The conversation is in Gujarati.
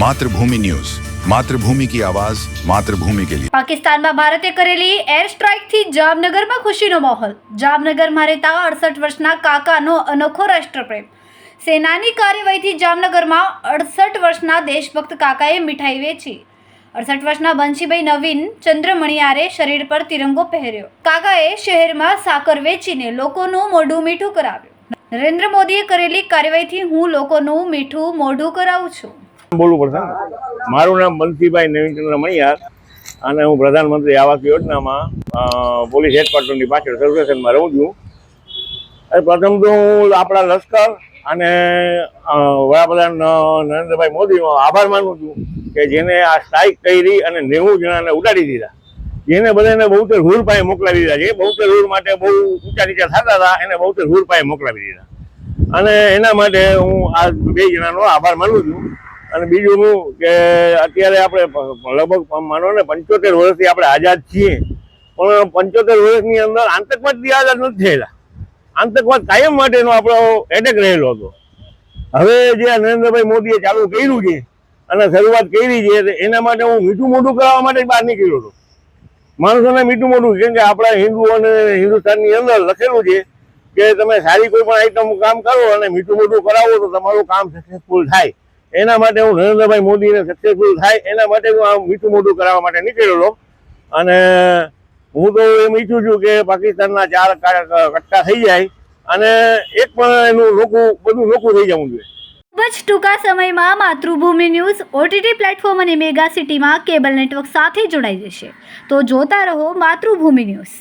માતૃભૂમિ ન્યૂઝ. માતૃભૂમિ કી આવાજ, માતૃભૂમિ કે લિયે. પાકિસ્તાનમાં ભારતે કરેલી એર સ્ટ્રાઇકથી જામનગરમાં ખુશીનો માહોલ. જામનગરમાં રહેતા અડસઠ વર્ષના કાકાનો અનોખો રાષ્ટ્રપ્રેમ. સેનાની કાર્યવાહીથી જામનગરમાં અડસઠ વર્ષના દેશભક્ત કાકાએ મીઠાઈ વેચી. અડસઠ વર્ષના બંશીભાઈ નવીન ચંદ્રમણિયારે શરીર પર તિરંગો પહેર્યો. કાકાએ શહેરમાં સાકર વેચીને લોકોનું મોઢું મીઠું કરાવ્યું. નરેન્દ્ર મોદીએ કરેલી કાર્યવાહીથી હું લોકોનું મીઠું મોઢું કરાવું છું. બોલવું પડશે મારું નામ બંસીભાઈ નવીનચંદ્ર મણિયાર અને હું પ્રધાનમંત્રી આવાસ યોજનામાં પોલીસ હેડક્વાર્ટરની પાછળ સર્વેશનમાં રહું છું. પ્રથમ તો હું આપણા લશ્કર અને વડાપ્રધાન નરેન્દ્રભાઈ મોદીનો આભાર માનું છું કે જેને આ સ્ટ્રાઇક કરી અને નેવું જણાને ઉડાડી દીધા. જેને બધાને બહુતેર હુર પાસે મોકલાવી દીધા. છે બહુતેર હુર માટે બહુ ઊંચા નીચા થતા હતા, એને બહુતેર હુર પાસે મોકલાવી દીધા. અને એના માટે હું આ બે જણાનો આભાર માનું છું. અને બીજું કે અત્યારે આપણે લગભગ માનો ને પંચોતેર વર્ષથી આપણે આઝાદ છીએ. પણ પંચોતેર વર્ષની અંદર આતંકવાદથી આઝાદ નથી થયેલા. આતંકવાદ કાયમ માટેનો આપણો એટેક રહેલો હતો. હવે જે નરેન્દ્રભાઈ મોદીએ ચાલુ કર્યું છે અને શરૂઆત કરી છે એના માટે હું મીઠું મોઢું કરાવવા માટે બહાર નીકળ્યો હતો. માણસોને મીઠું મોઢું, કેમ કે આપણા હિન્દુ અને હિન્દુસ્તાનની અંદર લખેલું છે કે તમે સારી કોઈ પણ આઈટમ કામ કરો અને મીઠું મોઢું કરાવો તો તમારું કામ સક્સેસફુલ થાય. એના માટે હું નરેન્દ્રભાઈ મોદીને સક્સેસફુલ થાય, એના માટે હું આ મીઠું મોઢું કરાવવા માટે નીકળેલો. અને હું તો એમ ઈચ્છું છું કે પાકિસ્તાનના ચાર કટકા થઈ જાય અને એક પણ એનું રોકવું, બધું રોકવું થઈ જવું જોઈએ. ખૂબ જ ટૂંકા સમયમાં માતૃભૂમિ ન્યૂઝ ઓટીટી પ્લેટફોર્મ અને મેગા સિટીમાં કેબલ નેટવર્ક સાથે જોડાઈ જશે. તો જોતા રહો માતૃભૂમિ ન્યૂઝ.